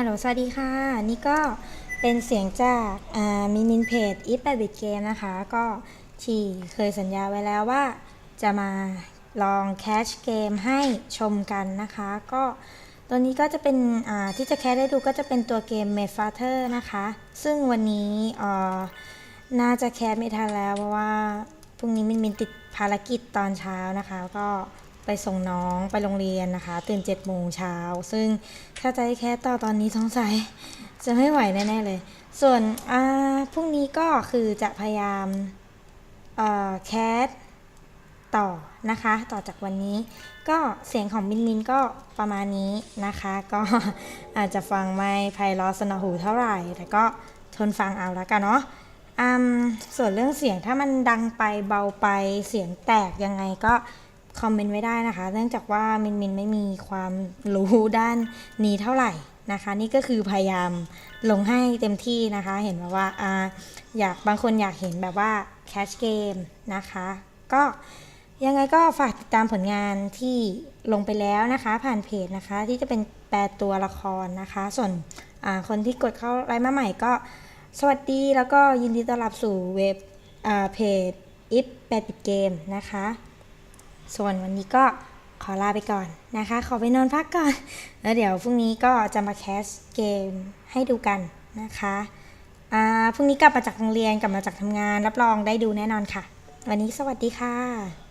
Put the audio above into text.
ฮัลโหล สวัสดีค่ะ นี่ก็เป็นเสียงจากมินินเพจอีฟแปดบิตเกมนะคะ ก็ที่เคยสัญญาไว้แล้วว่า จะมาลองแคชเกมให้ชมกันนะคะ ก็ตัวนี้ก็จะเป็นที่จะแคสได้ดูก็จะเป็นตัวเกม m a d f a t h e r นะคะ ซึ่งวันนี้น่าจะแคสไม่ทันแล้วเพราะว่าพรุ่งนี้มินมินติดภารกิจตอนเช้านะคะ ก็ ไปส่งน้องไปโรงเรียนนะคะ ตื่น7จ็ดโมงเช้า ซึ่งถ้าให้แคสต่อตอนนี้สงสัย จะไม่ไหวแน่ๆเลย ส่วนพรุ่งนี้ก็คือจะพยายามแคสต่อนะคะ ต่อจากวันนี้ ก็เสียงของมินมินก็ประมาณนี้นะคะ ก็อาจจะฟังไม่ไพเราะสนหูเท่าไหร่ แต่ก็ทนฟังเอาแล้วกันเนาะอืมส่วนเรื่องเสียงถ้ามันดังไปเบาไปเสียงแตกยังไงก็ คอมเมนต์ไว้ได้นะคะ เนื่องจากว่ามินมินไม่มีความรู้ด้านนี้เท่าไหร่นะคะ นี่ก็คือพยายามลงให้เต็มที่นะคะ เห็นแบบว่าอ่าอยากบางคนอยากเห็นแบบว่าแคชเกมนะคะ ก็ยังไงก็ฝากติดตามผลงานที่ลงไปแล้วนะคะ ผ่านเพจนะคะ ที่จะเป็นแปลตัวละครนะคะ ส่วนคนที่กดเข้าไลน์มาใหม่ก็ สวัสดีแล้วก็ยินดีต้อนรับสู่เว็บเพจ if แปดปิดเกมนะคะ ส่วนวันนี้ก็ขอลาไปก่อนนะคะ ขอไปนอนพักก่อน แล้วเดี๋ยวพรุ่งนี้ก็จะมาแคสเกมให้ดูกันนะคะอ่าพรุ่งนี้กลับมาจากโรงเรียนกลับมาจากทำงาน รับรองได้ดูแน่นอนค่ะ วันนี้สวัสดีค่ะ